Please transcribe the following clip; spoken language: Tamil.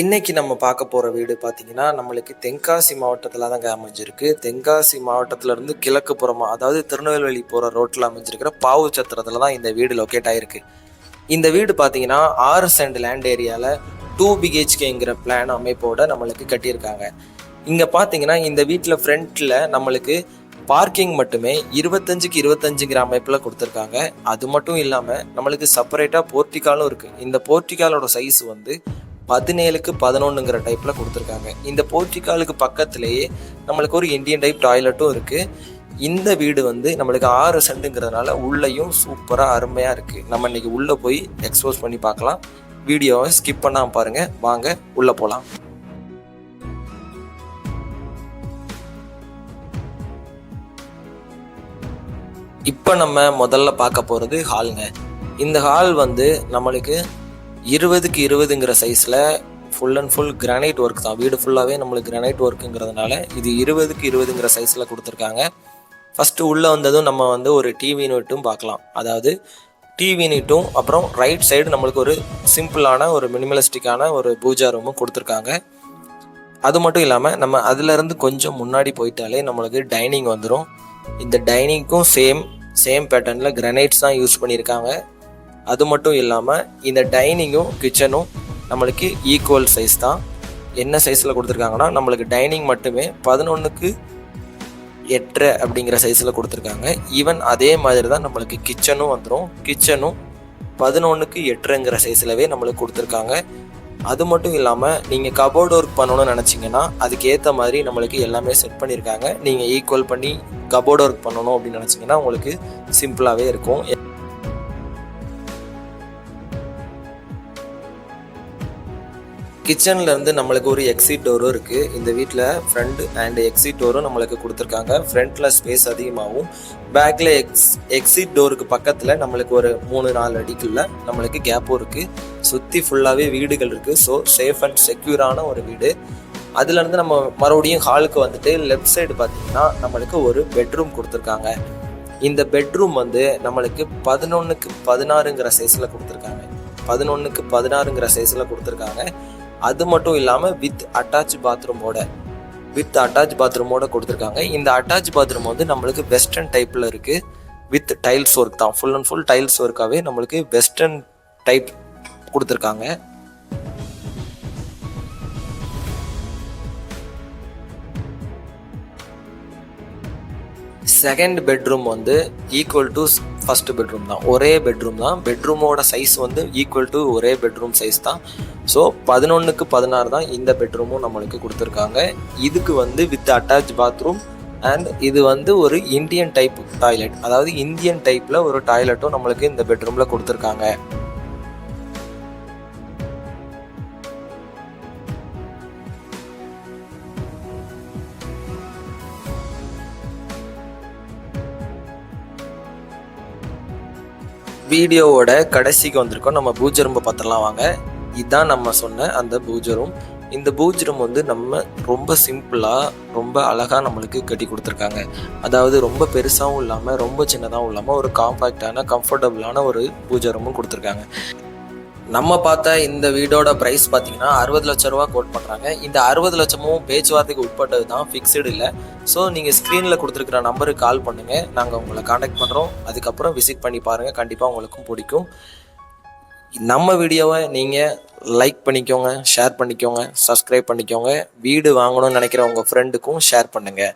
இன்னைக்கு நம்ம பார்க்க போகிற வீடு பார்த்தீங்கன்னா நம்மளுக்கு தென்காசி மாவட்டத்தில் தாங்க அமைஞ்சிருக்கு. தென்காசி மாவட்டத்திலேருந்து கிழக்கு புறமா அதாவது திருநெல்வேலி போகிற ரோட்டில் அமைஞ்சிருக்கிற பாவு சத்திரத்தில் தான் இந்த வீடு லொக்கேட் ஆகிருக்கு இந்த வீடு பார்த்தீங்கன்னா ஆறு சென்ட் லேண்ட் ஏரியாவில் டூ பிஹெச்கேங்கிற பிளான் அமைப்போட நம்மளுக்கு கட்டியிருக்காங்க. இங்கே பார்த்தீங்கன்னா இந்த வீட்டில் ஃப்ரண்ட்டில் நம்மளுக்கு பார்க்கிங் மட்டுமே இருபத்தஞ்சுக்கு இருபத்தஞ்சுங்கிற அமைப்பில் கொடுத்துருக்காங்க. அது மட்டும் இல்லாமல் நம்மளுக்கு செப்பரேட்டாக போர்ட்டிகாலும் இருக்குது இந்த போர்ட்டிகாலோட சைஸ் வந்து பதினேழுக்கு பதினொன்றுங்கிற டைப்பில் கொடுத்துருக்காங்க. இந்த போர்ட்டிகாலுக்கு பக்கத்துலேயே நம்மளுக்கு ஒரு இந்தியன் டைப் டாய்லெட்டும் இருக்குது இந்த வீடு வந்து நம்மளுக்கு ஆறு சென்ட்டுங்கிறதுனால உள்ளேயும் சூப்பராக அருமையாக இருக்குது நம்ம இன்னைக்கு உள்ளே போய் எக்ஸ்போஸ் பண்ணி பார்க்கலாம். வீடியோவை ஸ்கிப் பண்ணாமல் பாருங்கள் வாங்க உள்ளே போகலாம் இப்போ நம்ம முதல்ல பார்க்க போகிறது ஹாலுங்க இந்த ஹால் வந்து நம்மளுக்கு இருபதுக்கு இருபதுங்கிற சைஸில் full and full granite work தான். வீடு ஃபுல்லாகவே நம்மளுக்கு கிரானைட் ஒர்க்குங்கிறதுனால இது இருபதுக்கு இருபதுங்கிற சைஸில் கொடுத்துருக்காங்க. ஃபஸ்ட்டு உள்ளே வந்ததும் நம்ம வந்து ஒரு டிவி யூனிட்டும் பார்க்கலாம். அதாவது டிவி யூனிட்டும் அப்புறம் ரைட் சைடு நம்மளுக்கு ஒரு சிம்பிளான ஒரு மினிமலிஸ்டிக்கான ஒரு பூஜா ரூமும் கொடுத்துருக்காங்க. அது மட்டும் இல்லாமல் நம்ம அதுலேருந்து கொஞ்சம் முன்னாடி போயிட்டாலே நம்மளுக்கு டைனிங் வந்துடும் இந்த டைனிங்க்கும் சேம் சேம் பேட்டர்னில் கிரனைட்ஸ் தான் யூஸ் பண்ணியிருக்காங்க. அது மட்டும் இல்லாமல் இந்த டைனிங்கும் கிச்சனும் நம்மளுக்கு ஈக்குவல் சைஸ் தான். என்ன சைஸில் கொடுத்துருக்காங்கன்னா நம்மளுக்கு டைனிங் மட்டுமே பதினொன்றுக்கு எட்டரை அப்படிங்கிற சைஸில் கொடுத்துருக்காங்க. ஈவன் அதே மாதிரி தான் நம்மளுக்கு கிச்சனும் வந்துடும் கிச்சனும் பதினொன்றுக்கு எட்டுங்கிற சைஸ்லவே நம்மளுக்கு கொடுத்துருக்காங்க. அது மட்டும் இல்லாமல் நீங்கள் கபோர்டு ஒர்க் பண்ணணும்னு நினச்சிங்கன்னா அதுக்கேற்ற மாதிரி நம்மளுக்கு எல்லாமே செட் பண்ணியிருக்காங்க. நீங்கள் ஈக்குவல் பண்ணி கபோர்டு ஒர்க் பண்ணணும் அப்படின்னு நினச்சிங்கன்னா உங்களுக்கு சிம்பிளாகவே இருக்கும். கிச்சனில் இருந்து நம்மளுக்கு ஒரு எக்ஸிட் டோரும் இருக்குது இந்த வீட்டில் ஃப்ரண்ட் அண்ட் எக்ஸிட் டோரும் நம்மளுக்கு கொடுத்துருக்காங்க. ஃப்ரண்ட்டில் ஸ்பேஸ் அதிகமாகவும் பேக்கில் எக்ஸ் எக்ஸிட் டோருக்கு பக்கத்தில் நம்மளுக்கு ஒரு மூணு நாலு அடிக்குள்ள நம்மளுக்கு கேப்பும் இருக்குது சுற்றி ஃபுல்லாகவே வீடுகள் இருக்குது ஸோ சேஃப் அண்ட் செக்யூரான ஒரு வீடு. அதுலேருந்து நம்ம மறுபடியும் ஹாலுக்கு வந்துட்டு லெஃப்ட் சைடு பார்த்தீங்கன்னா நம்மளுக்கு ஒரு பெட்ரூம் கொடுத்துருக்காங்க. இந்த பெட்ரூம் வந்து நம்மளுக்கு பதினொன்றுக்கு பதினாறுங்கிற சைஸில் கொடுத்துருக்காங்க. பதினொன்றுக்கு பதினாறுங்கிற சைஸில் கொடுத்துருக்காங்க. அது மட்டும் இல்லாமல் வித் அட்டாச் பாத்ரூமோட வித் அட்டாச் பாத்ரூமோட கொடுத்துருக்காங்க. இந்த அட்டாச் பாத்ரூம் வந்து நம்மளுக்கு வெஸ்டர்ன் டைப்பில் இருக்குது வித் டைல்ஸ் ஒர்க் தான். ஃபுல் அண்ட் ஃபுல் டைல்ஸ் ஒர்க்காகவே நம்மளுக்கு வெஸ்டர்ன் டைப் கொடுத்துருக்காங்க. செகண்ட் பெட்ரூம் வந்து ஈக்குவல் டு ஃபஸ்ட்டு பெட்ரூம் தான். ஒரே பெட்ரூம் தான். பெட்ரூமோட சைஸ் வந்து ஈக்குவல் டு ஒரே பெட்ரூம் சைஸ் தான். ஸோ பதினொன்றுக்கு பதினாறு தான் இந்த பெட்ரூமும் நம்மளுக்கு கொடுத்துருக்காங்க. இதுக்கு வந்து வித் அட்டாச் பாத்ரூம் அண்ட் இது வந்து ஒரு இந்தியன் டைப் டாய்லெட் அதாவது இந்தியன் டைப்பில் ஒரு டாய்லெட்டும் நம்மளுக்கு இந்த பெட்ரூமில் கொடுத்துருக்காங்க. வீடியோவோட கடைசிக்கு வந்திருக்கோம். நம்ம பூஜரும்பை ரூம்பை வாங்க. இதுதான் நம்ம சொன்ன அந்த பூஜரும் இந்த பூஜரும் வந்து நம்ம ரொம்ப சிம்பிளாக ரொம்ப அழகாக நம்மளுக்கு கட்டி கொடுத்துருக்காங்க. அதாவது ரொம்ப பெருசாகவும் இல்லாமல் ரொம்ப சின்னதாகவும் இல்லாமல் ஒரு காம்பேக்டான கம்ஃபர்டபுளான ஒரு பூஜரமும் கொடுத்துருக்காங்க. நம்ம பார்த்த இந்த வீடோட ப்ரைஸ் பார்த்தீங்கன்னா அறுபது லட்ச ரூபா கோட் பண்ணுறாங்க இந்த அறுபது லட்சமும் பேச்சுவார்த்தைக்கு உட்பட்டது தான் ஃபிக்ஸ்டு இல்லை. ஸோ நீங்கள் ஸ்க்ரீனில் கொடுத்துருக்குற நம்பருக்கு கால் பண்ணுங்கள் நாங்கள் உங்களை காண்டாக்ட் பண்ணுறோம் அதுக்கப்புறம் விசிட் பண்ணி பாருங்கள் கண்டிப்பாக உங்களுக்கும் பிடிக்கும். நம்ம வீடியோவை நீங்கள் லைக் பண்ணிக்கோங்க ஷேர் பண்ணிக்கோங்க சப்ஸ்கிரைப் பண்ணிக்கோங்க. வீடு வாங்கணும்னு நினைக்கிற உங்கள் ஃப்ரெண்டுக்கும் ஷேர் பண்ணுங்கள்